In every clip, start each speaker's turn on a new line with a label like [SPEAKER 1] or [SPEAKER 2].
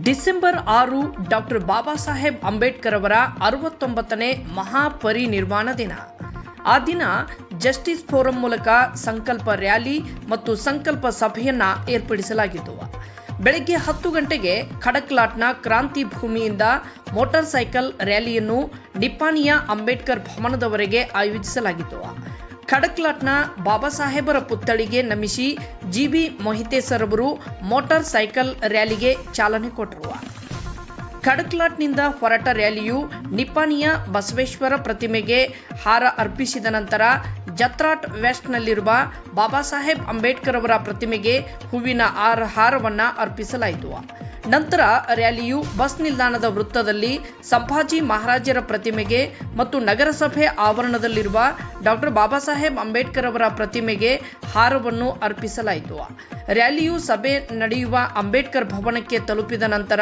[SPEAKER 1] December ಆರು, doctor Baba Saheb Ambedkar ಅವರ ಅರವತ್ತೊಂಬತ್ತನೇ ಮಹಾಪರಿನಿರ್ವಾಣ ದಿನ. ಆ ದಿನ ಜಸ್ಟಿಸ್ ಫೋರಂ ಮೂಲಕ ಸಂಕಲ್ಪ ರ್ಯಾಲಿ ಮತ್ತು ಸಂಕಲ್ಪ ಸಭೆಯನ್ನ ಏರ್ಪಡಿಸಲಾಗಿತ್ತು. ಬೆಳಗ್ಗೆ ಹತ್ತು ಗಂಟೆಗೆ ಖಡಕ್ಲಾಟ್ನ ಕ್ರಾಂತಿ ಭೂಮಿಯಿಂದ ಮೋಟಾರ್ ಸೈಕಲ್ ರ್ಯಾಲಿಯನ್ನು ನಿಪ್ಪಾಣಿಯ ಅಂಬೇಡ್ಕರ್ ಭವನದವರೆಗೆ ಆಯೋಜಿಸಲಾಗಿತ್ತು. ಖಡಕ್ಲಾಟ್ನ ಬಾಬಾ ಸಾಹೇಬರ ಪುತ್ಥಳಿಗೆ ನಮಿಸಿ ಜಿ ಬಿ ಮೊಹಿತೇಸರ್ ಅವರು ಮೋಟಾರ್ ಸೈಕಲ್ ರ್ಯಾಲಿಗೆ ಚಾಲನೆ ಕೊಟ್ಟರು. ಖಡಕ್ಲಾಟ್ನಿಂದ ಹೊರಟ ರ್ಯಾಲಿಯು ನಿಪ್ಪಾಣಿಯ ಬಸವೇಶ್ವರ ಪ್ರತಿಮೆಗೆ ಹಾರ ಅರ್ಪಿಸಿದ ನಂತರ ಜತ್ರಾಟ್ ವೆಸ್ಟ್ನಲ್ಲಿರುವ ಬಾಬಾ ಸಾಹೇಬ್ ಅಂಬೇಡ್ಕರ್ ಅವರ ಪ್ರತಿಮೆಗೆ ಹೂವಿನ ಆರ ಹಾರವನ್ನು ಅರ್ಪಿಸಲಾಯಿತು. ನಂತರ ರ್ಯಾಲಿಯು ಬಸ್ ನಿಲ್ದಾಣದ ವೃತ್ತದಲ್ಲಿ ಸಂಭಾಜಿ ಮಹಾರಾಜರ ಪ್ರತಿಮೆಗೆ ಮತ್ತು ನಗರಸಭೆ ಆವರಣದಲ್ಲಿರುವ ಡಾಕ್ಟರ್ ಬಾಬಾ ಸಾಹೇಬ್ ಅಂಬೇಡ್ಕರ್ ಅವರ ಪ್ರತಿಮೆಗೆ ಹಾರವನ್ನು ಅರ್ಪಿಸಲಾಯಿತು. ರ್ಯಾಲಿಯು ಸಭೆ ನಡೆಯುವ ಅಂಬೇಡ್ಕರ್ ಭವನಕ್ಕೆ ತಲುಪಿದ ನಂತರ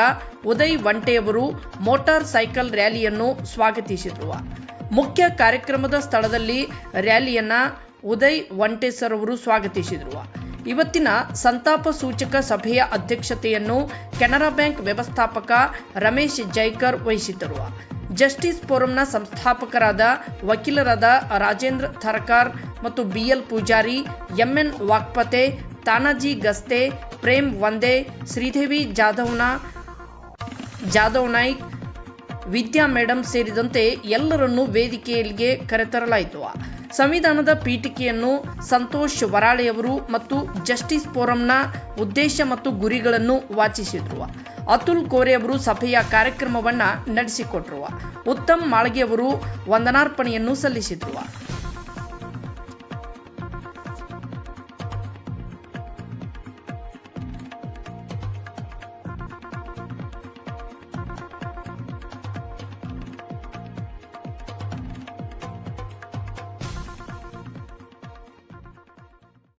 [SPEAKER 1] ಉದಯ್ ವಂಟೆಯವರು ಮೋಟಾರ್ ಸೈಕಲ್ ರ್ಯಾಲಿಯನ್ನು ಸ್ವಾಗತಿಸಿದರು. ಮುಖ್ಯ ಕಾರ್ಯಕ್ರಮದ ಸ್ಥಳದಲ್ಲಿ ರ್ಯಾಲಿಯನ್ನ ಉದಯ್ ವಂಟೇಸರ್ ಅವರು ಸ್ವಾಗತಿಸಿದರು. ಇವತ್ತಿನ ಸಂತಾಪ ಸೂಚಕ ಸಭೆಯ ಅಧ್ಯಕ್ಷತೆಯನ್ನು ಕೆನರಾ ಬ್ಯಾಂಕ್ ವ್ಯವಸ್ಥಾಪಕ ರಮೇಶ್ ಜೈಕರ್ ವಹಿಸಿದ್ದರು. ಜಸ್ಟಿಸ್ ಫೋರಂನ ಸಂಸ್ಥಾಪಕರಾದ ವಕೀಲರಾದ ರಾಜೇಂದ್ರ ಥರಕಾರ್ ಮತ್ತು B L Pujari M N Wakpate Tanaji Gaste, Prem Vande, Sridevi ಜಾಧವ್ನ, Jadhav Naik, Vidya madam ಸೇರಿದಂತೆ ಎಲ್ಲರನ್ನೂ ವೇದಿಕೆಯಲ್ಲಿಗೆ ಕರೆತರಲಾಯಿತು. ಸಂವಿಧಾನದ ಪೀಠಿಕೆಯನ್ನು ಸಂತೋಷ್ ವರಾಳೆಯವರು ಮತ್ತು ಜಸ್ಟಿಸ್ ಫೋರಂನ ಉದ್ದೇಶ ಮತ್ತು ಗುರಿಗಳನ್ನು ವಾಚಿಸಿದ್ರು ಅತುಲ್ ಕೋರೆ ಅವರು ಸಭೆಯ ಕಾರ್ಯಕ್ರಮವನ್ನ ನಡೆಸಿಕೊಟ್ರು ಉತ್ತಮ್ ಮಾಳ್ಗೆ ಅವರು ವಂದನಾರ್ಪಣೆಯನ್ನು ಸಲ್ಲಿಸಿದ್ರು